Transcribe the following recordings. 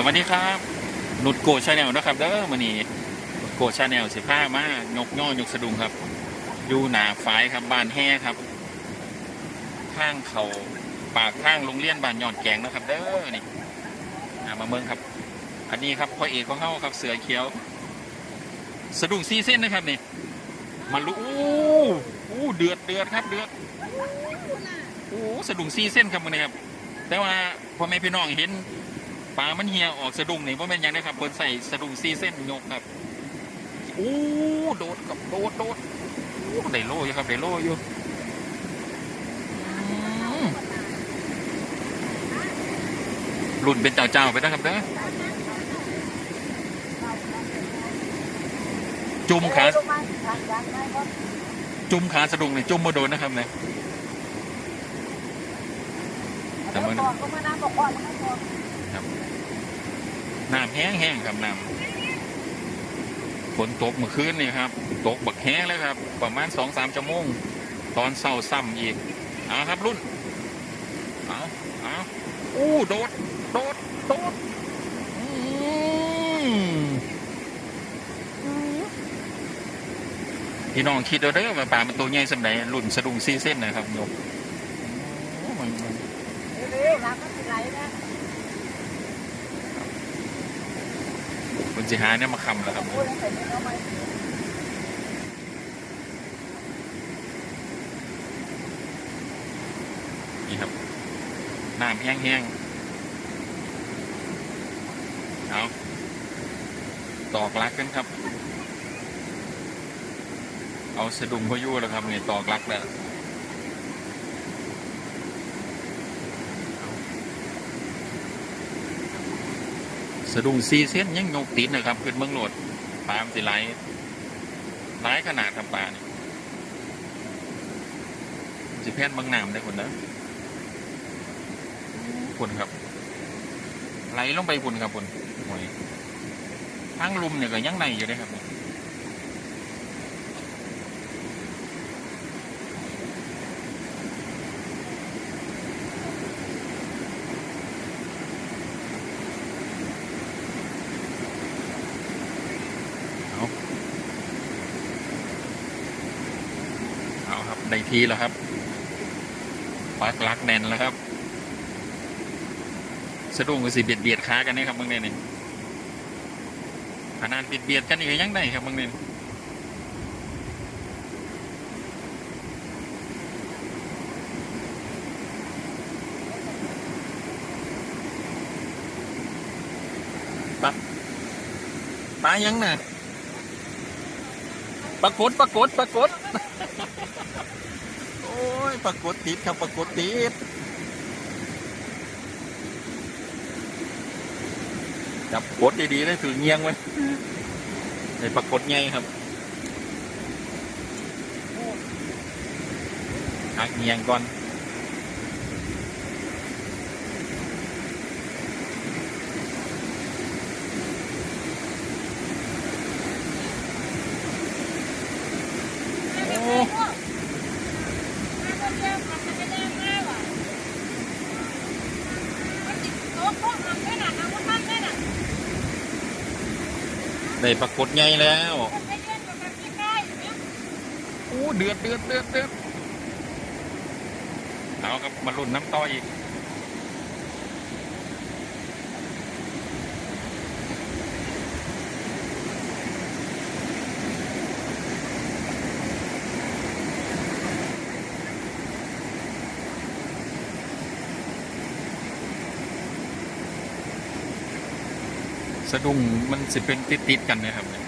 สวัสดีครับนุดโกชาแนลนะครับเด้อมันนี้นุดโกชาแนลสิผ้ามายกย่อยกสะดุงครับ อยู่หนาฝายครับบ้านแห่ครับข้างเขาปากข้างโรงเรียนบ้านยอดแกงนะครับ เด้อนี่มาเมืองครับ อันนี้ครับพ่อเอกของเขาครับเสือเขียว สะดุงซีเส้นนะครับนี่มาลุอู้อู้เดือดเดือดครับเดือดโอ้สะดุงซีเส้นครับมันนี้ครับแต่ว่าพ่อแม่พี่น้องเห็น ปลามันเหี่ยออกสะดุ้งนี่พ่อแม่นหยังนะครับเพิ่นใส่สะดุ้งซีเส้นยกครับโอ้โดดกับโดดโดดโอ้ได้โลอยู่ครับได้โลอยู่อืมรุ่นเป็นเจ้าเจ้าๆไปนะครับเด้อจุ่มขาจุ่มขาสะดุ้งนี่จุ่มมาโดนนะครับเนี่ยแต่มัน น้ำแห้งแห้งๆครับน้ำฝนตกเมื่อคืนนี่ครับ ตกบักแห้งเลยครับ ประมาณสองสามชั่วโมง ตอนเศร้าซ้ำอีกเอาครับรุ่นเอาเอาอู้โดดโดดโดดอืมพี่น้องคิดเอาเด้อว่าปลามันตัวใหญ่สำไหนรุ่นสะดุ้งซีเส้นนะครับโยกโอ้มันมันะ มันจะหาเนี่ยมาคำแล้วครับนี่ครับน้ำแห้งๆเอาตอกลักกันครับ เอาสะดุ้งพายุแล้วครับนี่ตอกลักแล้ว สะดุ้งซีเส้นยังยกติดนะครับขึ้นเมืองโหลดปามสิไหลไหลายขนาดทำปลาเนี่ยสิแพนเบางน้ำได้คนนะคุณครับ ไหลลงไปคุณครับคุณโอ้ยทางลุมเนี่ยก็ยังในอยู่ได้ครับนี่เอาเอาครับใน ทีแล้วครับปักลักแน่นแล้วครับ สะดุ้งก็สิเบียดเบียดขากันนะครับบางเนี่ยนี่ขนาดเบียดเบียดกันอีกยังได้ครับบางเนี่ยปะปลายังน่ะปรากฏปรากฏปรากฏ ปรากฏติดครับปรากฏติดจับกดดีๆเลยถือเงียงไว้ในปรากฏไงครับหักเงียงก่อน โอ้ ได้ปรากฏไงแล้วโอ้เดือดเดือดเดือดเดือดเอาครับมาลุ่นน้ำต่ออีก สะดุ้งมันสิเป็นติดๆกันนะครับเนี่ย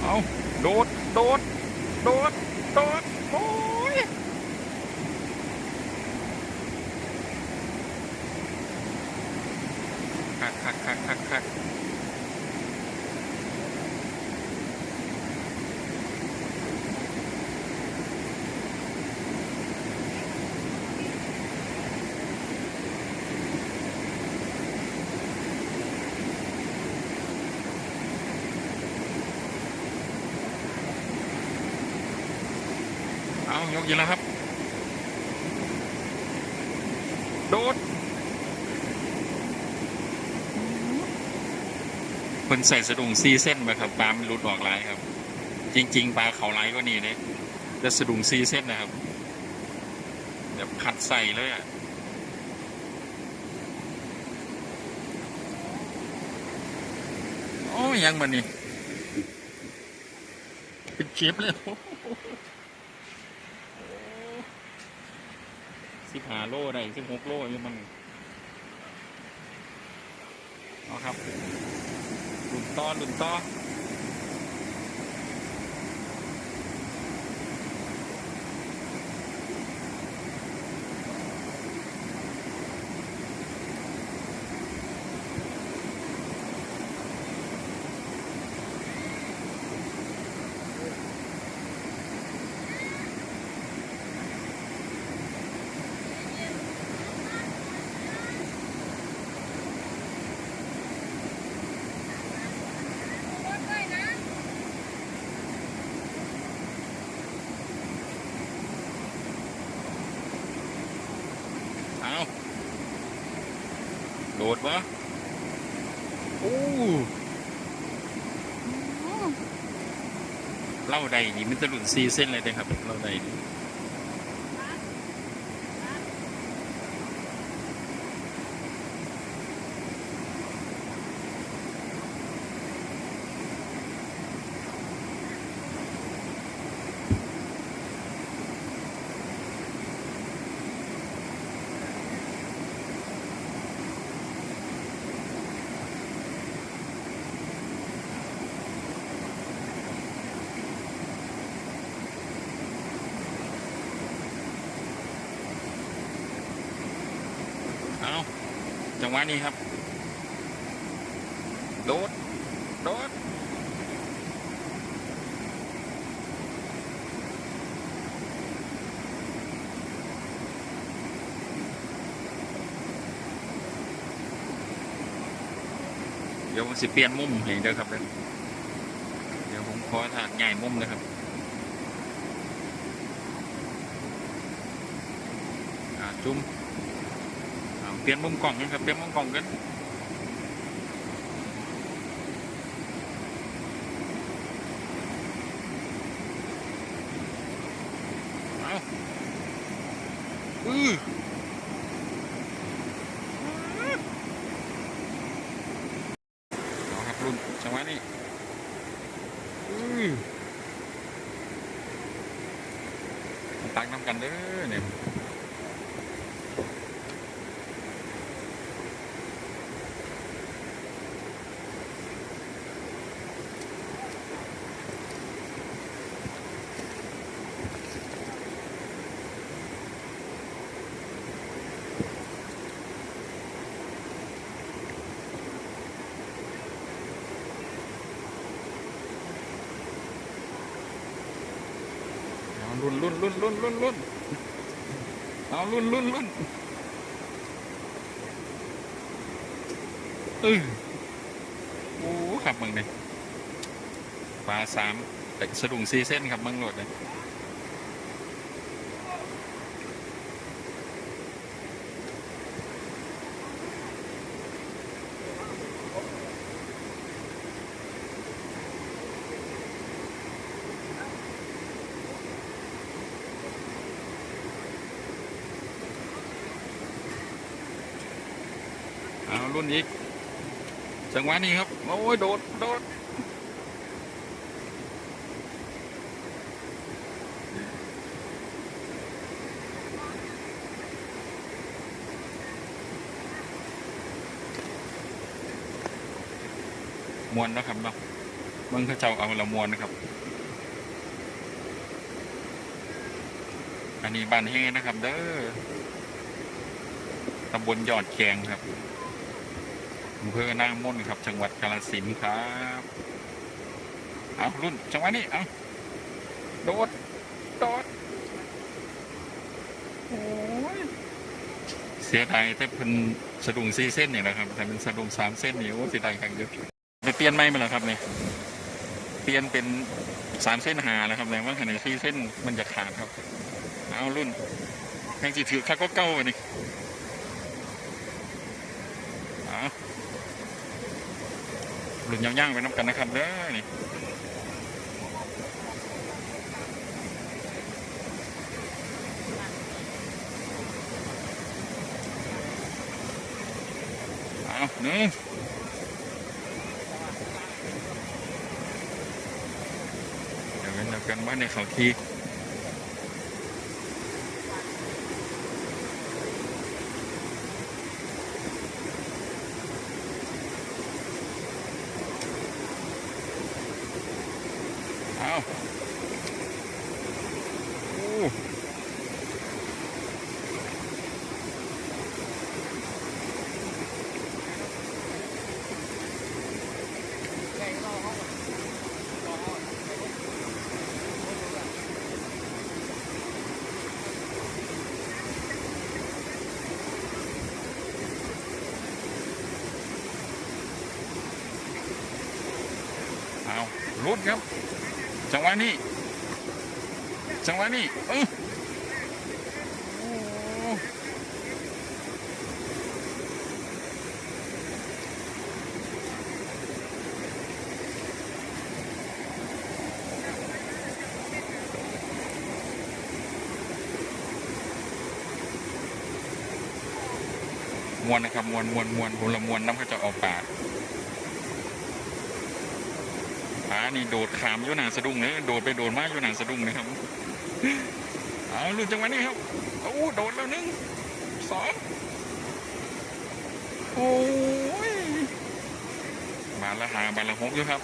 เอาโดด โดด โดด โดด โอ้ย คักคักคักคักคัก ยกยิงแล้วครับ โดดเพิ่นใส่สะดุงซีเส้นไปครับปลามันหลุดออกหลายครับ จริง ๆ ปลาเขาไหลก็นี่เนี่ยแต่สะดุงซีเส้นนะครับเดี๋ยวขัดใส่เลยอะโอ้ยยังมันนี่เป็นเชฟเลยโอ้โห สิบห้าโลได้สิบหกโลอยู่มันเอาครับหลุนต่อหลุนต่อ ดดวะโอ้เล่าใดนี่มันจะหลุนซีเส้นเลยนะครับเล่าใดนี่เอา จังหวะนี้ครับ โดด โดด เดี๋ยวผมสิเปลี่ยนมุมให้เด้อครับ เดี๋ยวผมขอถาดใหญ่มุมนะครับจุ่ม เปลี่ยนมุมกล่องกันครับเปลี่ยนมุมกล่องกัน เอาอือเอาครับรุ่นจังหวะนี้อือมาตักน้ำกันเด้อเนี่ย เอา รุ่นรุ่นรุ่นรุ่นรุ่นรุ่นเอารุ่นรุ่นรุ่นเออโอ้ขับมึงเนี่ยปลาสามแต่สะดุ้งซีเส้นครับมึงโหลดเลย รุ่นอีกจังหวะนี้ครับ โอ้ยโดดโดดมวนนะครับเนาะเมืองเขาเจ้าเอาละมวนนะครับ อันนี้บ้านเฮนะครับ เด้อตำบลยอดแกงครับ อำเภอน้ามนครับ จังหวัดกาฬสินธุ์ครับ เอารุ่นจังหวะนี้เอาโดด โดด โอ้ย เสียดายแต่เป็นสะดุ้งสี่เส้นนี่แหละครับ แต่เป็นสะดุ้งสามเส้นนี่โอ้เสียดายครั้งเดียวไปเปลี่ยนไหมมาแล้วครับเนี่ยเปลี่ยนเป็นสามเส้นหาแล้วครับแรงว่าขนาดสี่เส้นมันจะขาดครับ เอารุ่นแข่งจีถือคักก็เก้าไปนี่เอา รุ่นย่างๆไปน้ำกันนะครับเด้อนี่เอาหนึ่งเดี๋ยวเป็นเดียวกันว่าในเขาที รุดครับ จังหวะนี้ จังหวะนี้เออโอ้มวนนะครับมวนมวนมวนผลมวนน้ำก็จะออกปาก อ่า นี่โดดขามอยู่หนาสะดุ้งเลยโดดไปโดดมาอยู่หนาสะดุ้งนะครับเอาลุ้นจังหวะนี้ครับโอ้โดดแล้วหนึ่งสองโอ้ยบาทละหาบาทละหกอยู่ครับ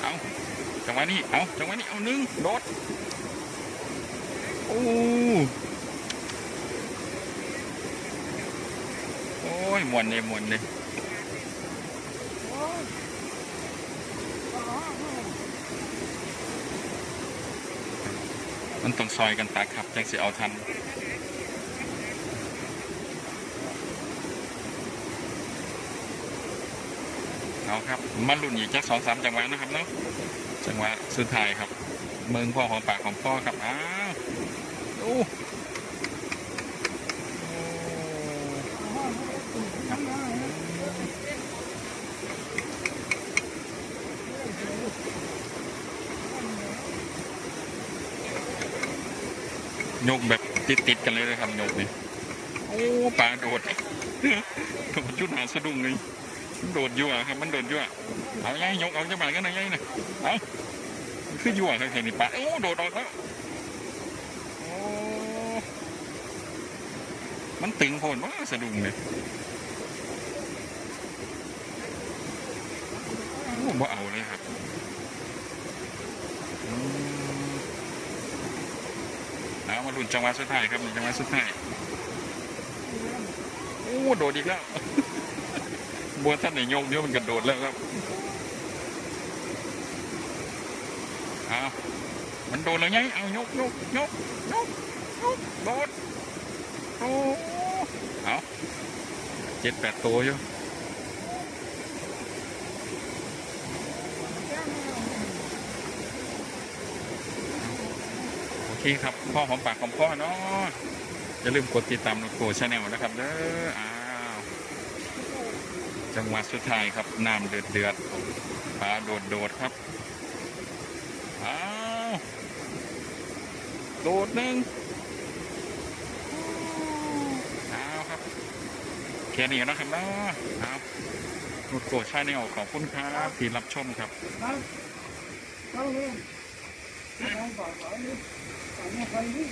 เอาจังหวะนี้เอาจังหวะนี้ เอาหนึ่งโดดโอ้โอ้ยมวนเลยมวนเลยมันต้องซอยกันตาครับจังสิเอาทันเอาครับมาลุ่นอีกจักสองสามจังหวะนะครับเนาะ จังหวะสุดท้ายครับ เมืองพ่อของปากของพ่อครับอ้าวโอ้โยกแบบติดๆกันเลยเลยครับโยกนี่โอ้ปลาโดดโดดจุดหาสะดุ้งเลยโดดยั่วครับ มันโดดยั่ว เอาไงยกเอาจะบากันหน่อยไงนะเอามันคือยั่วครับเห็นปลาโอ้โดดออกแล้วโอ้มันตึงโพนว่าสะดุ้งเลยโอ้บ่เอาเลยครับอืมเอามาลุ้นจังหวะสุดท้ายครับจังหวะสุดท้ายโอ้โดดอีกแล้ว บัวท่านไหนโยกเดี๋ยวมันกระโดดแล้วครับเอามันโดดแล้วไงเอายกยกยกยกยกโดดโอ้เอาเจ็ดแปดตัวอยู่โอเคครับพ่อหอมปากของพ่อเนาะอย่าลืมกดติดตามโลโก้ชาแนลนะครับเด้ออ้า จังหวะสุดท้ายครับน้ำเดือดเดือดปลาโดดโดดครับอ้าวโดดหนึ่งเอาครับแค่นี้นะครับเนาะเอานุดโกชาแนลขอบคุณครับที่รับชมครับ Đâu lên. Không bảo bảo đi. Phải nghe phải đi.